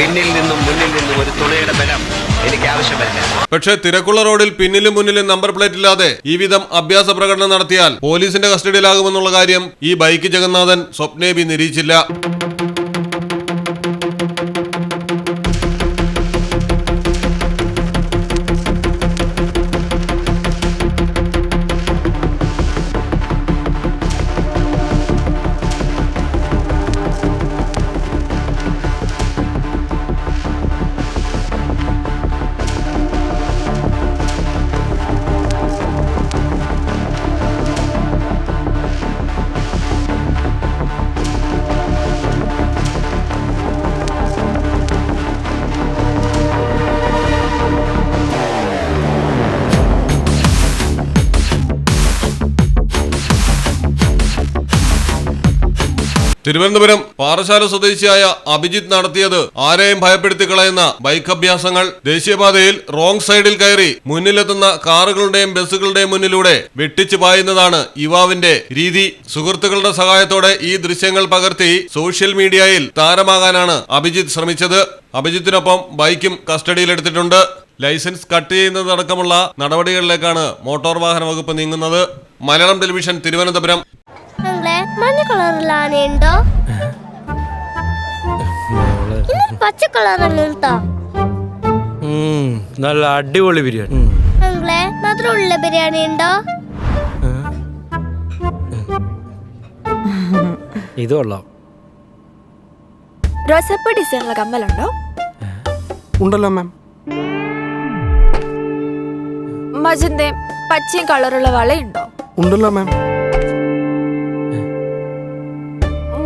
പിന്നിൽ നിന്നും മുന്നിൽ നിന്നും ഒരു തുണയുടെ ബലം എനിക്ക് ആവശ്യമല്ല. പക്ഷേ തിരക്കുള്ള റോഡിൽ പിന്നിലും മുന്നിലും നമ്പർ പ്ലേറ്റ് ഇല്ലാതെ ഈ വിധം അഭ്യാസ പ്രകടനം നടത്തിയാൽ പോലീസിന്റെ കസ്റ്റഡിയിലാകുമെന്നുള്ള കാര്യം ഈ ബൈക്ക് ജഗന്നാഥൻ സ്വപ്നേബി നിരീക്ഷിച്ചില്ല. തിരുവനന്തപുരം പാറശാല സ്വദേശിയായ അഭിജിത്ത് നടത്തിയത് ആരെയും ഭയപ്പെടുത്തി കളയുന്ന ബൈക്ക് അഭ്യാസങ്ങൾ ദേശീയപാതയിൽ റോങ് സൈഡിൽ കയറി മുന്നിലെത്തുന്ന കാറുകളുടെയും ബസ്സുകളുടെയും മുന്നിലൂടെ വെട്ടിച്ചു പായുന്നതാണ് യുവാവിന്റെ രീതി. സുഹൃത്തുക്കളുടെ സഹായത്തോടെ ഈ ദൃശ്യങ്ങൾ പകർത്തി സോഷ്യൽ മീഡിയയിൽ താരമാകാനാണ് അഭിജിത്ത് ശ്രമിച്ചത്. അഭിജിത്തിനൊപ്പം ബൈക്കും കസ്റ്റഡിയിലെടുത്തിട്ടുണ്ട്. ലൈസൻസ് കട്ട് ചെയ്യുന്നതടക്കമുള്ള നടപടികളിലേക്കാണ് മോട്ടോർ വാഹന വകുപ്പ് നീങ്ങുന്നത്. മലയാളം ടെലിവിഷൻ തിരുവനന്തപുരം മഞ്ഞ കളറിൽ ആനയുണ്ടോ? പച്ച കളറല്ലോ നല്ല അടിപൊളി ബിരിയാണി. നിങ്ങളെ മധുരമുള്ള ബിരിയാണി ഉണ്ടോ ഇത് കൊള്ളാം. റോസപ്പ് ഡിസൈനുള്ള കമ്മലുണ്ടോ? ഉണ്ടല്ലോ മാം. മജന്തയും പച്ചയും കളറുള്ള വളയുണ്ടോ? ഉണ്ടല്ലോ മാം.